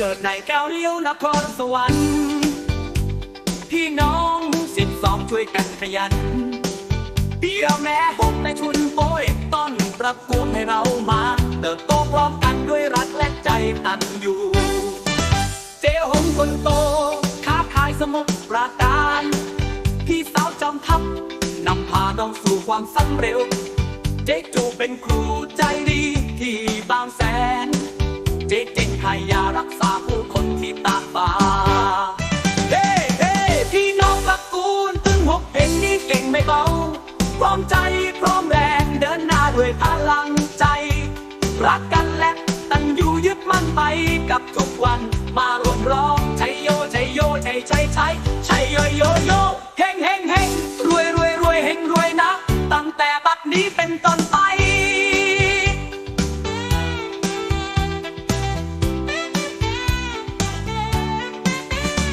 กิดในแก้วเลี้ยวนครสวรรค์พี่น้องสิบสองช่วยกันขยันเปียแม่หกในทุนโป้ยต้นประกวดให้เรามาเติบโตพร้อมกันด้วยรักและใจตันอยู่ เจ้หงคนโตค้าขายสมุทรปราการ พี่สาวจอมทัพนำพาเราสู่ความสำเร็จเจ๊จูเป็นครูใจดีที่บางแสน จ๊เจงให้ยารักษาผู้คนที่ตาบ้าเฮ้เฮ้พี่น้องตระกูลตึงหกเห็นนี่เก่งไม่เบา พร้อมใจพร้อมแรงเดินหน้าด้วยพลังใจ รักกันและ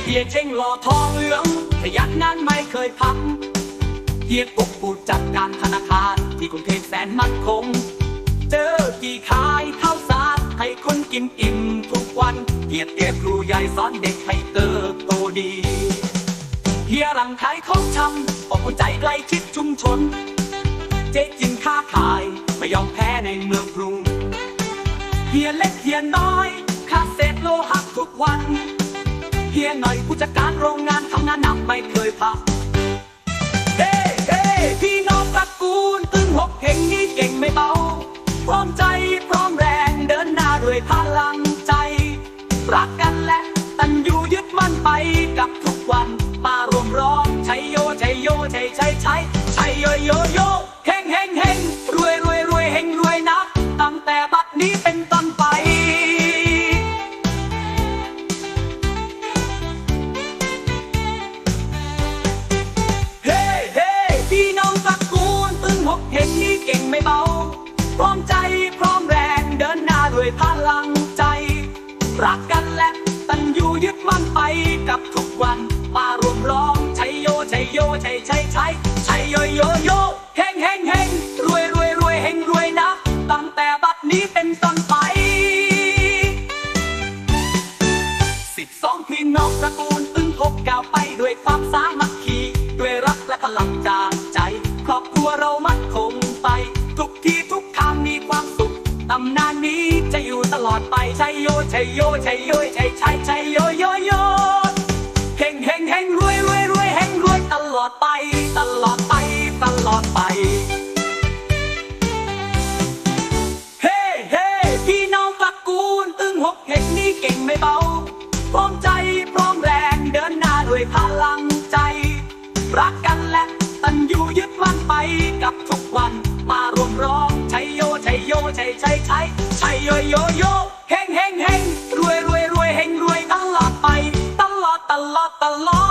เฮียเช่งหล่อทองเหลืองขยันงานไม่เคยพักเฮียปกปูจัดการธนาคาร ที่กรุงเทพแสนมั่นคง เจอกี่ขายข้าวสารให้คนกินอิ่มทุกวันเฮียเตี้ยครูใหญ่สอนเด็กให้เติบโตดีเฮียรังขายของชำออกใจใกล้ชิดชุมชน เจ๊จินค้าขายไม่ยอมแพ้ในเมืองกรุงเฮียเล็กเฮียน้อยค่าเศษโลหะทุกวัน เฮียหน่อยผู้จัดการโรงงานทำงานหนักไม่เคยพักเฮ้เฮ้พี่น้องตระกูลตึงหกเฮงนี่เก่งไม่เบา พร้อมใจพร้อมแรงเดินหน้าด้วยพลังใจ รักกันและตันอยู่ยึดมั่นไปกับทุกวัน มารวมร้องชัยโยชัยโยชัยชัยชัยชัยโยโยโย ไม่เบา พร้อมใจพร้อมแรงเดินหน้าด้วยพลังใจ รักกันและตันอยู่ยึดมั่นไปกับทุกวัน มารวมร้องชัยโยชัยโยชัยชัยชัยชัยโยโยโยเฮงเฮงเฮงรวยรวยรวยเฮงรวยนะ ตั้งแต่บัดนี้เป็นต้นไปสิบสองพี่น้องตระกูลอึ้งพบก้าวไปด้วยความสามัคคีด้วยรักและพลัง จะอยู่ตลอดไปชัยโยชัยโยชัยโยชัยชัยชัยโยโยโยเฮงเฮงเฮงรวยรวยรวยเฮงรวยตลอดไป ตลอดไป ตลอดไปเฮ้เฮ้พี่น้องตระกูลตึงหกเห็นนี่เก่งไม่เบาพร้อมใจพร้อมแรงเดินหน้าด้วยพลังใจ รักกันและตันอยู่ยึดมั่นไปกับทุกวัน เ